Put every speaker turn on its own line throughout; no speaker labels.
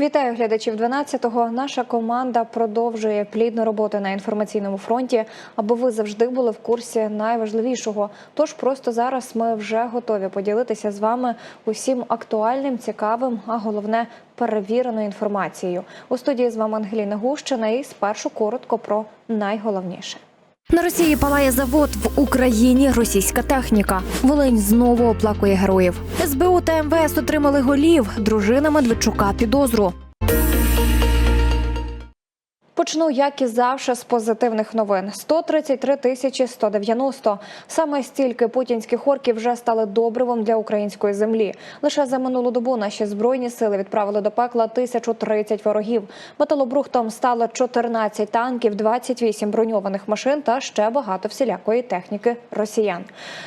Вітаю глядачів 12-го. Наша команда продовжує плідну роботу на інформаційному фронті, аби ви завжди були в курсі найважливішого. Тож просто зараз ми вже готові поділитися з вами усім актуальним, цікавим, а головне перевіреною інформацією. У студії з вами Ангеліна Гущина і спершу коротко про найголовніше.
На Росії палає завод в Україні. Російська техніка. Волинь знову оплакує героїв. СБУ та МВС отримали голів. Дружина Медведчука підозру.
Почну, як і завжди, з позитивних новин. 133 тисячі 190. Саме стільки путінських орків вже стали добривом для української землі. Лише за минулу добу наші збройні сили відправили до пекла 1030 ворогів. Металобрухтом стало 14 танків, 28 броньованих машин та ще багато всілякої техніки росіян.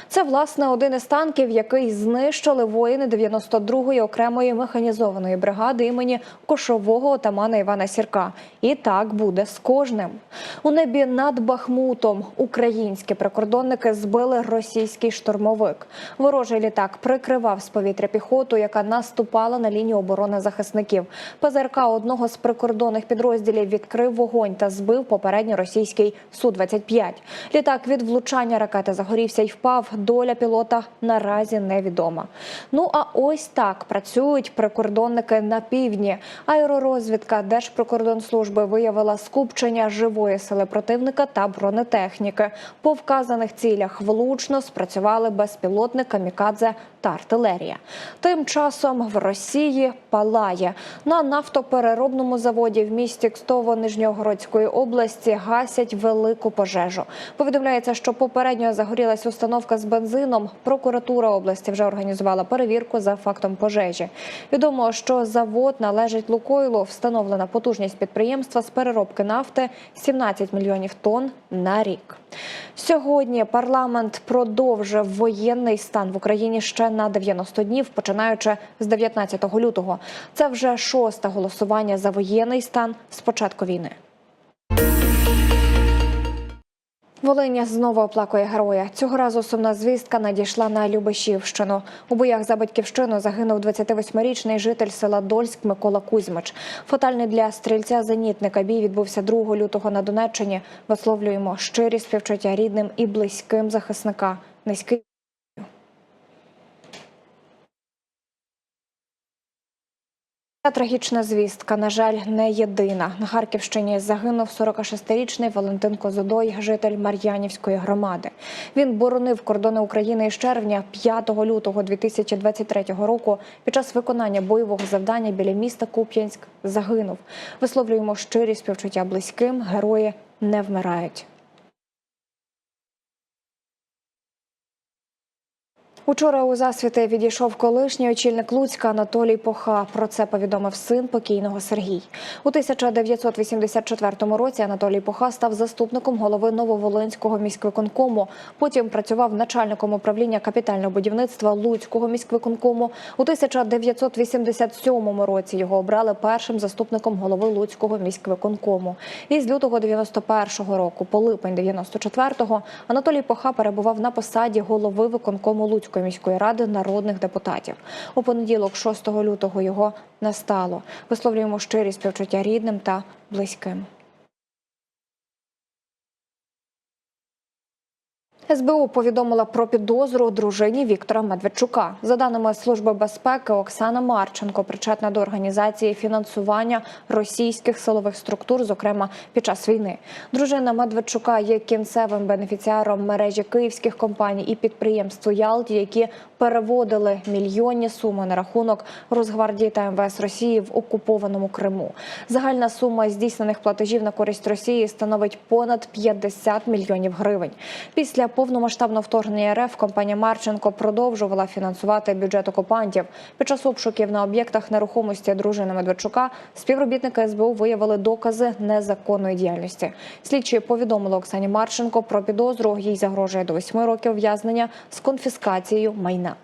Це власне один із танків, який знищили воїни 92-ї окремої механізованої бригади імені кошового отамана Івана Сірка. І так буде з кожним. У небі над Бахмутом українські прикордонники збили російський штурмовик. Ворожий літак прикривав з повітря піхоту, яка наступала на лінію оборони захисників. ПЗРК одного з прикордонних підрозділів відкрив вогонь та збив попередньо російський Су-25. Lітак від влучання ракети загорівся і впав. Доля пілота наразі невідома. Ну а ось так працюють прикордонники на півдні. Аеророзвідка Держприкордонслужби виявила скупчення живої сили противника та бронетехніки. По вказаних цілях влучно спрацювали безпілотник камікадзе та артилерія. Тим часом в Росії палає на нафтопереробному заводі в місті Кстово Нижньогородської області гасять велику пожежу. Повідомляється, що попередньо загорілась установка з бензином. Прокуратура області вже організувала перевірку за фактом пожежі. Відомо, що завод належить Лукойлу. Встановлена потужність підприємства з переробки нафти 17 мільйонів тонн на рік. Сьогодні парламент продовжив воєнний стан в Україні ще на 90 днів, починаючи з 19 лютого. Це вже шосте голосування за воєнний стан з початку війни. Волиня знову оплакує героя. Цього разу сумна звістка надійшла на Любешівщину. У боях за батьківщину загинув 28-річний житель села Дольськ Микола Кузьмич. Фатальний для стрільця зенітника бій відбувся 2 лютого на Донеччині. Висловлюємо щирі співчуття рідним і близьким захисника. Низький Трагічна звістка, на жаль, не єдина. На Харківщині загинув 46-річний Валентин Козодой, житель Мар'янівської громади. Він боронив кордони України із червня 5 лютого 2023 року. Під час виконання бойового завдання біля міста Куп'янськ загинув. Висловлюємо щирі співчуття близьким. Герої не вмирають. Учора у засвіти відійшов колишній очільник Луцька Анатолій Поха. Про це повідомив син покійного Сергій. У 1984 році Анатолій Поха став заступником голови Нововолинського міськвиконкому. Потім працював начальником управління капітального будівництва Луцького міськвиконкому. У 1987 році його обрали першим заступником голови Луцького міськвиконкому. І з лютого 91 року, по липень 94-го, Анатолій Поха перебував на посаді голови виконкому Луцького. Луцької міської ради народних депутатів. У понеділок, 6 лютого, його настало. Висловлюємо щирі співчуття рідним та близьким. СБУ повідомила про підозру дружині Віктора Медведчука. За даними Служби безпеки, Оксана Марченко причетна до організації фінансування російських силових структур, зокрема під час війни. Дружина Медведчука є кінцевим бенефіціаром мережі київських компаній і підприємств у Ялті, які переводили мільйонні суми на рахунок Росгвардії та МВС Росії в окупованому Криму. Загальна сума здійснених платежів на користь Росії становить понад 50 мільйонів гривень. Після повномасштабного вторгнення РФ компанія Марченко продовжувала фінансувати бюджет окупантів. Під час обшуків на об'єктах нерухомості дружини Медведчука співробітники СБУ виявили докази незаконної діяльності. Слідчі повідомили Оксані Марченко про підозру. Їй загрожує до 8 років ув'язнення з конфіскацією майна.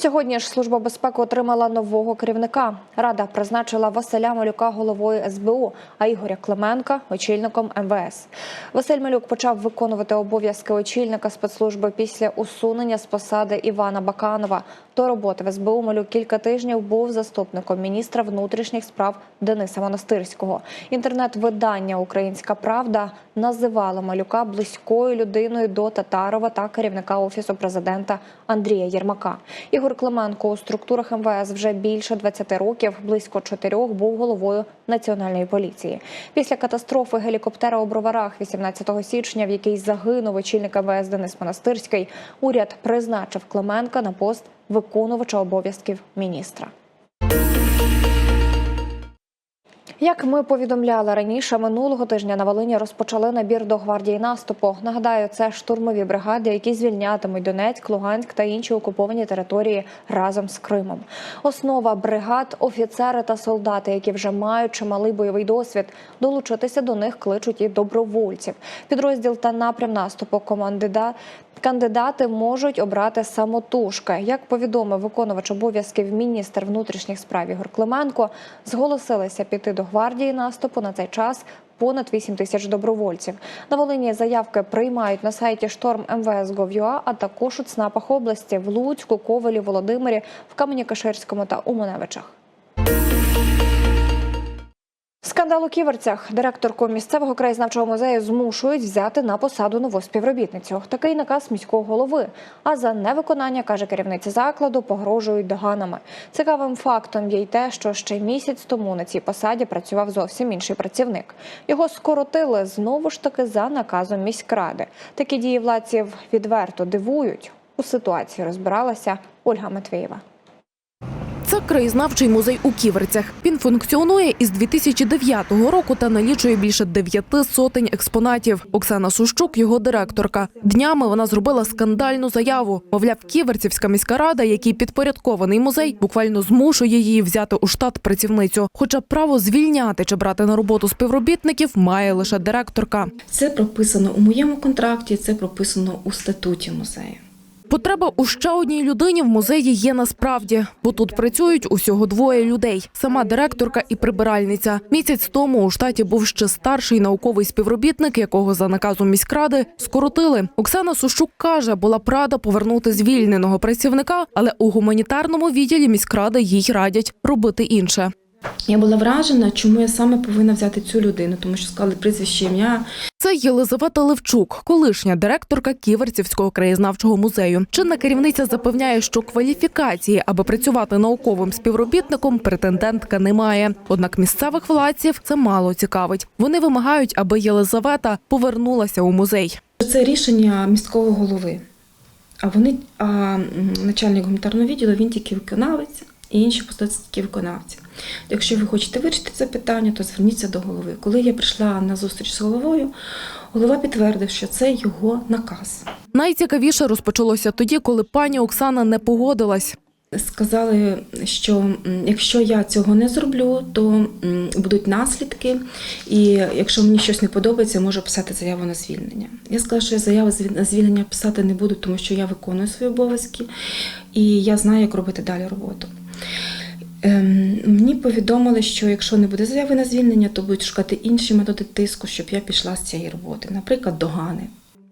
Сьогодні ж служба безпеки отримала нового керівника. Рада призначила Василя Малюка головою СБУ, а Ігоря Клименка очільником МВС. Василь Малюк почав виконувати обов'язки очільника спецслужби після усунення з посади Івана Баканова. До роботи в СБУ Малюк кілька тижнів був заступником міністра внутрішніх справ Дениса Монастирського. Інтернет-видання Українська Правда називало Малюка близькою людиною до Татарова та керівника офісу президента Андрія Єрмака. Ігор Клименко у структурах МВС вже більше 20 років, близько чотирьох був головою національної поліції. Після катастрофи гелікоптера у Броварах 18 січня, в якій загинув очільник МВС Денис Монастирський, уряд призначив Клименка на пост виконувача обов'язків міністра. Як ми повідомляли раніше, минулого тижня на Волині розпочали набір до гвардії наступу. Нагадаю, це штурмові бригади, які звільнятимуть Донецьк, Луганськ та інші окуповані території разом з Кримом. Основа бригад офіцери та солдати, які вже мають чималий бойовий досвід. Долучитися до них кличуть і добровольців. Підрозділ та напрям наступу командида Кандидати можуть обрати самотужки. Як повідомив виконувач обов'язків міністр внутрішніх справ Ігор Клименко, зголосилися піти до гвардії наступу на цей час. Понад 8 тисяч добровольців на Волині заявки приймають на сайті шторм МВС.gov.ua, а також у ЦНАПах області в Луцьку, Ковелі, Володимирі, в Камені-Каширському та Уманевичах. Скандал у ківерцях. Директорку місцевого краєзнавчого музею змушують взяти на посаду нову співробітницю. Такий наказ міського голови. А за невиконання, каже керівниця закладу, погрожують доганами. Цікавим фактом є й те, що ще місяць тому на цій посаді працював зовсім інший працівник. Його скоротили знову ж таки за наказом міськради. Такі дії владців відверто дивують. У ситуації розбиралася Ольга Матвієва.
Це краєзнавчий музей у Ківерцях. Він функціонує із 2009 року та налічує більше дев'яти сотень експонатів. Оксана Сущук, його директорка. Днями вона зробила скандальну заяву. Мовляв, Ківерцівська міська рада, який підпорядкований музей, буквально змушує її взяти у штат працівницю. Хоча право звільняти чи брати на роботу співробітників має лише директорка.
Це прописано у моєму контракті, це прописано у статуті музею.
Потреба у ще одній людині в музеї є насправді, бо тут працюють усього двоє людей: сама директорка і прибиральниця. Місяць тому у штаті був ще старший науковий співробітник, якого за наказом міськради скоротили. Оксана Сущук каже, була б рада повернути звільненого працівника, але у гуманітарному відділі міськради їй радять робити інше.
Я була вражена, чому я саме повинна взяти цю людину, тому що сказали прізвище ім'я.
Це Єлизавета Левчук, колишня директорка Ківерцівського краєзнавчого музею. Чинна керівниця запевняє, що кваліфікації, аби працювати науковим співробітником, претендентка не має. Однак місцевих владців це мало цікавить. Вони вимагають, аби Єлизавета повернулася у музей.
Це рішення міського голови. А вони, а начальник гуманітарного відділу, він тільки виконавець, і інші посади тільки виконавці. Якщо ви хочете вирішити це питання, то зверніться до голови. Коли я прийшла на зустріч з головою, голова підтвердив, що це його наказ.
Найцікавіше розпочалося тоді, коли пані Оксана не погодилась.
Сказали, що якщо я цього не зроблю, то будуть наслідки, і якщо мені щось не подобається, я можу писати заяву на звільнення. Я сказала, що я заяву на звільнення писати не буду, тому що я виконую свої обов'язки і я знаю, як робити далі роботу. Ем, мені повідомили, що якщо не буде заяви на звільнення, то будуть шукати інші методи тиску, щоб я пішла з цієї роботи, наприклад, догани.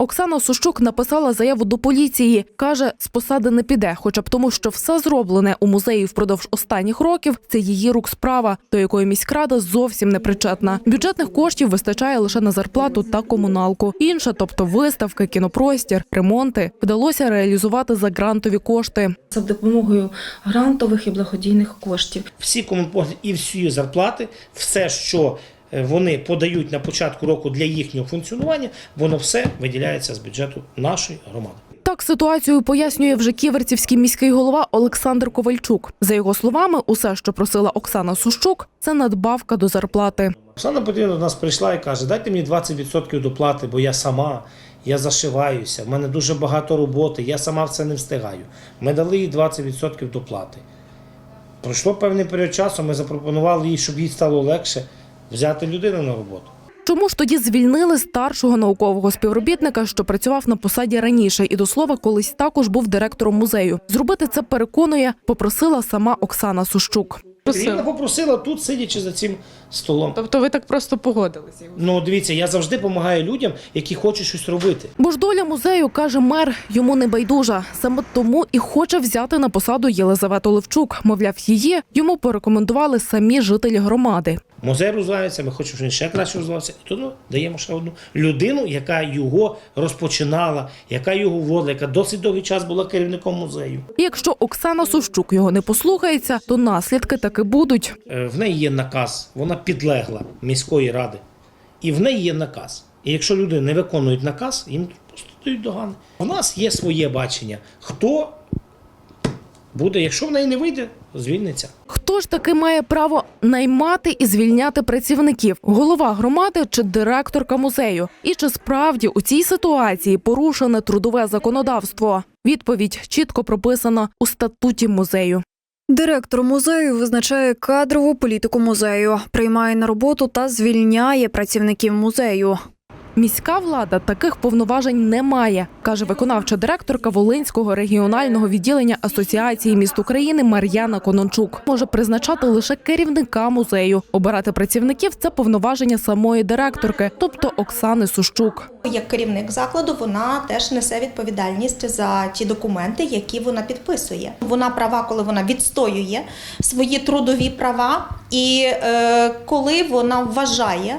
Оксана Сущук написала заяву до поліції. Каже, з посади не піде, хоча б тому, що все зроблене у музеї впродовж останніх років це її рук справа, до якої міськрада зовсім не причетна. Бюджетних коштів вистачає лише на зарплату та комуналку. Інше, тобто виставки, кінопростір, ремонти, вдалося реалізувати за грантові кошти.
За допомогою грантових і благодійних коштів.
всі комунпослуги і всі зарплати, все, що вони подають на початку року для їхнього функціонування, воно все виділяється з бюджету нашої громади.
Так ситуацію пояснює вже ківерцівський міський голова Олександр Ковальчук. За його словами, усе, що просила Оксана Сущук, це надбавка до зарплати.
Оксана Петрівна до нас прийшла і каже: дайте мені 20% доплати, бо я сама, я зашиваюся, в мене дуже багато роботи, я сама в це не встигаю. Ми дали їй 20% доплати. Пройшло певний період часу, ми запропонували їй, щоб їй стало легше взяти людину на роботу.
Чому ж тоді звільнили старшого наукового співробітника, що працював на посаді раніше, і до слова, колись також був директором музею? Зробити це переконує, попросила сама Оксана Сущук.
Ірина попросила тут, сидячи за цим столом.
Тобто ви так просто погодилися?
Ну, дивіться, я завжди допомагаю людям, які хочуть щось робити.
Бо ж доля музею каже мер, йому не байдужа. Саме тому і хоче взяти на посаду Єлизавету Левчук. Мовляв, її йому порекомендували самі жителі громади.
Музей розвивається, ми хочемо, щоб він ще краще розвивався. І тому даємо ще одну людину, яка його розпочинала, яка його вводила, яка досить довгий час була керівником музею.
І якщо Оксана Сущук його не послухається, то наслідки таки будуть.
Е, В неї є наказ, вона підлегла міської ради. І в неї є наказ. І якщо люди не виконують наказ, їм просто дають догани. У нас є своє бачення. Хто буде, якщо в неї не вийде, звільниться.
Хто ж таки має право наймати і звільняти працівників? Голова громади чи директорка музею? І чи справді у цій ситуації порушене трудове законодавство? Відповідь чітко прописана у статуті музею.
Директор музею визначає кадрову політику музею, приймає на роботу та звільняє працівників музею.
Міська влада таких повноважень не має, каже виконавча директорка Волинського регіонального відділення Асоціації міст України Мар'яна Конончук. Може призначати лише керівника музею. Обирати працівників це повноваження самої директорки, тобто Оксани Сущук.
Як керівник закладу, вона теж несе відповідальність за ті документи, які вона підписує. Вона права, коли вона відстоює свої трудові права, і е, коли вона вважає,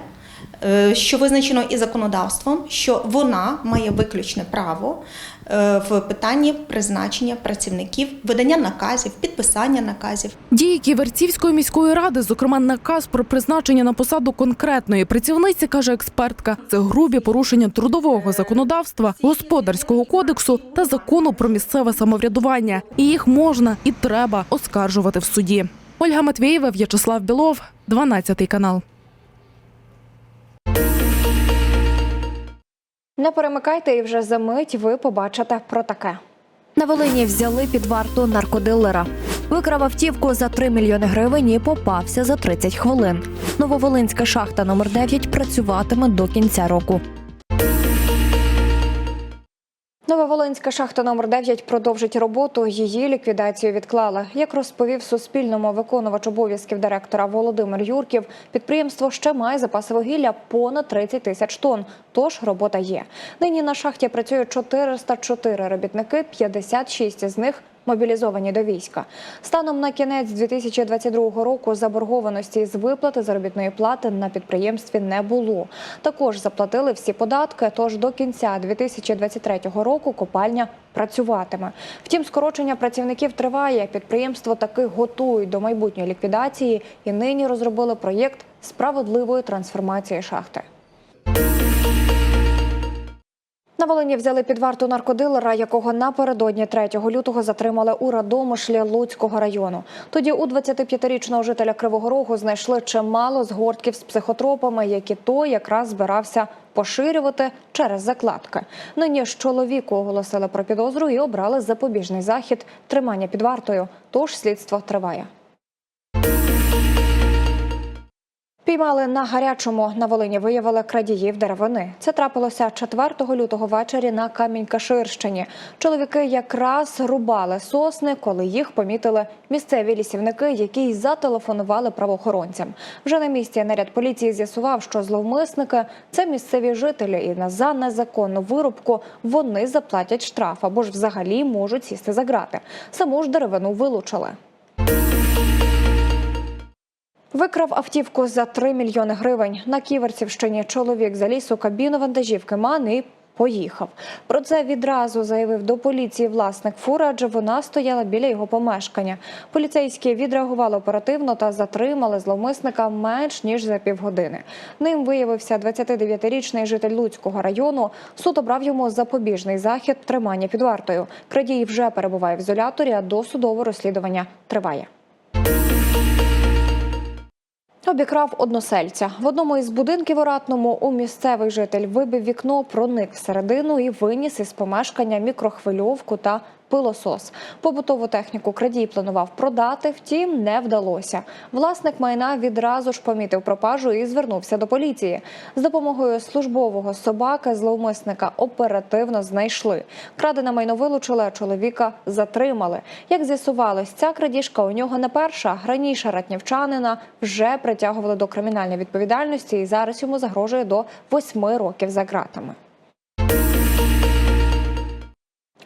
що визначено і законодавством, що вона має виключне право е, в питанні призначення працівників, видання наказів, підписання наказів.
Дії Ківерцівської міської ради, зокрема наказ про призначення на посаду конкретної працівниці, каже експертка, це грубі порушення трудового законодавства, господарського кодексу та закону про місцеве самоврядування. І їх можна і треба оскаржувати в суді. Ольга Матвієва, В'ячеслав Білов, 12 канал.
Не перемикайте і вже за мить ви побачите про таке.
На Волині взяли під варту наркодилера. Викрав автівку за 3 мільйони гривень і попався за 30 хвилин. Нововолинська шахта номер 9 працюватиме до кінця року.
Нововолинська шахта номер 9 продовжить роботу. Її ліквідацію відклали. Як розповів Суспільному виконувач обов'язків директора Володимир Юрків, підприємство ще має запаси вугілля понад 30 тисяч тонн. Тож робота є. Нині на шахті працює 404 робітники, 56 з них мобілізовані до війська. Станом на кінець 2022 року заборгованості з виплати заробітної плати на підприємстві не було. Також заплатили всі податки. Тож до кінця 2023 року копальня працюватиме. Втім, скорочення працівників триває. Підприємство таки готують до майбутньої ліквідації і нині розробили проєкт справедливої трансформації шахти. На Волині взяли під варту наркодилера, якого напередодні 3 лютого затримали у Радомишлі Луцького району. Тоді у 25-річного жителя Кривого Рогу знайшли чимало згортків з психотропами, які той якраз збирався поширювати через закладки. Нині ж чоловіку оголосили про підозру і обрали запобіжний захід тримання під вартою. Тож слідство триває. Піймали на гарячому на Волині. Виявили крадіїв деревини. Це трапилося 4 лютого ввечері на Камінь-Каширщині. Чоловіки якраз рубали сосни, коли їх помітили місцеві лісівники, які й зателефонували правоохоронцям. Вже на місці наряд поліції з'ясував, що зловмисники це місцеві жителі, і на за незаконну вирубку вони заплатять штраф або ж взагалі можуть сісти за грати. Саму ж деревину вилучили. Викрав автівку за 3 мільйони гривень. На Ківерцівщині чоловік заліз у кабіну вантажівки МАН і поїхав. Про це відразу заявив до поліції власник фури, адже вона стояла біля його помешкання. Поліцейські відреагували оперативно та затримали зловмисника менш ніж за півгодини. Ним виявився 29-річний житель Луцького району. Суд обрав йому запобіжний захід тримання під вартою. Крадій вже перебуває в ізоляторі, а досудове розслідування триває. Обікрав односельця. В одному із будинків у Ратному у місцевий житель вибив вікно, проник всередину і виніс із помешкання мікрохвильовку та пилосос. Побутову техніку крадій планував продати, втім не вдалося. Власник майна відразу ж помітив пропажу і звернувся до поліції. З допомогою службового собаки зловмисника оперативно знайшли. Крадене майно вилучили, а чоловіка затримали. Як з'ясувалось, ця крадіжка у нього не перша. Раніше ратнівчанина вже притягували до кримінальної відповідальності, і зараз йому загрожує до восьми років за ґратами.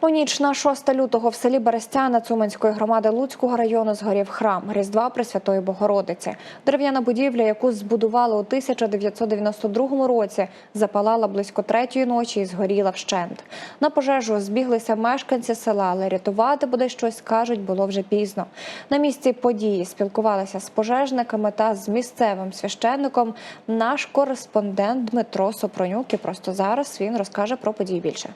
У ніч на 6 лютого в селі Берестяна Цуманської громади Луцького району згорів храм Різдва Пресвятої Богородиці. Дерев'яна будівля, яку збудували у 1992 році, запалала близько третьої ночі і згоріла вщент. На пожежу збіглися мешканці села, але рятувати бодай щось кажуть було вже пізно. На місці події спілкувалися з пожежниками та з місцевим священником. Наш кореспондент Дмитро Сопронюк. І просто зараз він розкаже про події більше.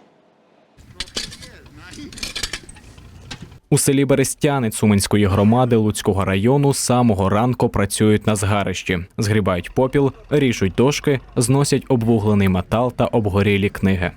У селі Берестяни Цуманської громади Луцького району з самого ранку працюють на згарищі, згрібають попіл, ріжуть дошки, зносять обвуглений метал та обгорілі книги.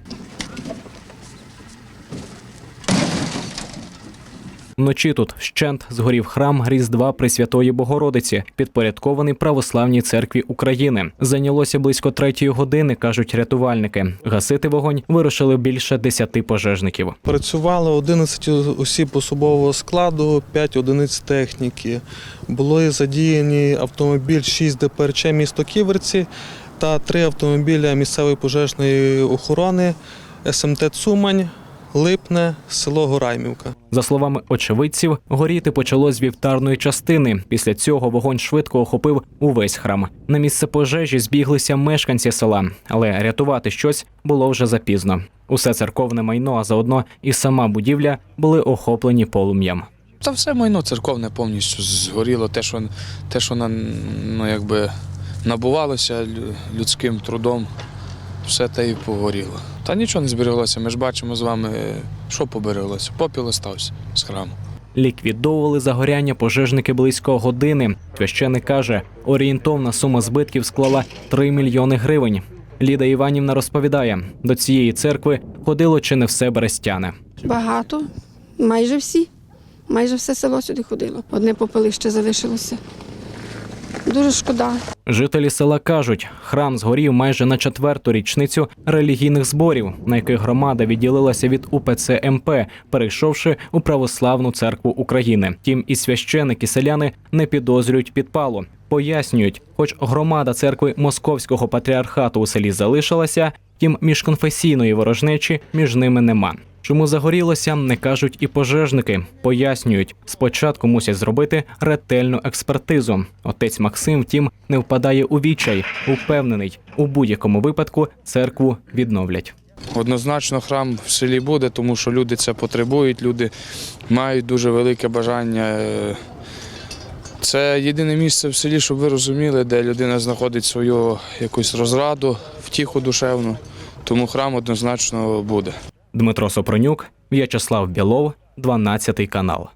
Вночі тут вщент згорів храм Різдва Пресвятої Богородиці, підпорядкований Православній церкві України. Зайнялося близько третьої години, кажуть рятувальники. Гасити вогонь вирушили більше десяти пожежників.
Працювало 11 осіб особового складу, 5 одиниць техніки. Були задіяні автомобіль 6 ДПРЧ місто Ківерці та 3 автомобіля місцевої пожежної охорони СМТ Цумань, Липне, село Гораймівка.
За словами очевидців, горіти почало з вівтарної частини. Після цього вогонь швидко охопив увесь храм. На місце пожежі збіглися мешканці села, але рятувати щось було вже запізно. Усе церковне майно, а заодно і сама будівля були охоплені полум'ям.
Та все майно церковне повністю згоріло. Те, що, те, що на, ну, якби набувалося людським трудом, все те і погоріло. Та нічого не збереглося. Ми ж бачимо з вами, що побереглося. Попіл остався з храму.
Ліквідовували загоряння пожежники близько години. Священик каже, орієнтовна сума збитків склала 3 мільйони гривень. Ліда Іванівна розповідає, до цієї церкви ходило чи не все берестяне.
Багато, майже всі. Майже все село сюди ходило. Одне попелище залишилося. Дуже шкода.
Жителі села кажуть, храм згорів майже на четверту річницю релігійних зборів, на яких громада відділилася від УПЦ МП, перейшовши у Православну церкву України. Тім і священики селяни не підозрюють підпалу. Пояснюють, хоч громада церкви Московського патріархату у селі залишилася, тім міжконфесійної ворожнечі між ними нема. Чому загорілося, не кажуть і пожежники. Пояснюють, спочатку мусять зробити ретельну експертизу. Отець Максим, втім, не впадає у відчай, упевнений, у будь-якому випадку церкву відновлять.
Однозначно храм в селі буде, тому що люди це потребують, люди мають дуже велике бажання. Це єдине місце в селі, щоб ви розуміли, де людина знаходить свою якусь розраду, втіху душевну. Тому храм однозначно буде.
Дмитро Сопронюк, В'ячеслав Білов, 12 канал.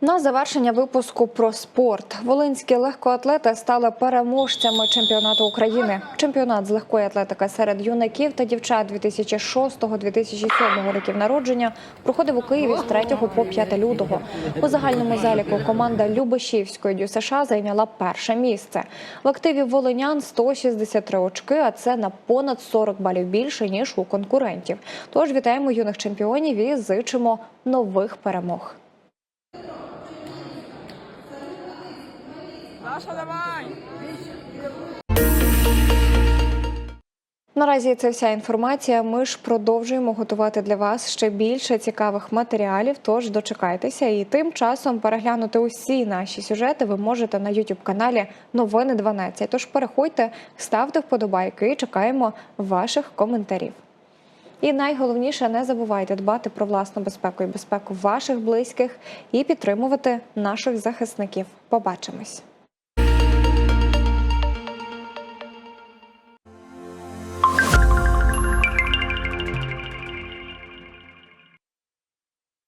На завершення випуску про спорт волинські легкоатлети стали переможцями чемпіонату України. Чемпіонат з легкої атлетики серед юнаків та дівчат 2006-2007 років народження проходив у Києві з 3 по 5 лютого. У загальному заліку команда Любешівської ДЮСШ зайняла перше місце. В активі волинян 163 очки, а це на понад 40 балів більше ніж у конкурентів. Тож вітаємо юних чемпіонів і зичимо нових перемог. Наразі це вся інформація. Ми ж продовжуємо готувати для вас ще більше цікавих матеріалів. Тож дочекайтеся, і тим часом переглянути усі наші сюжети ви можете на youtube каналі Новини 12. Тож переходьте, ставте вподобайки і чекаємо ваших коментарів. І найголовніше не забувайте дбати про власну безпеку і безпеку ваших близьких і підтримувати наших захисників. Побачимось.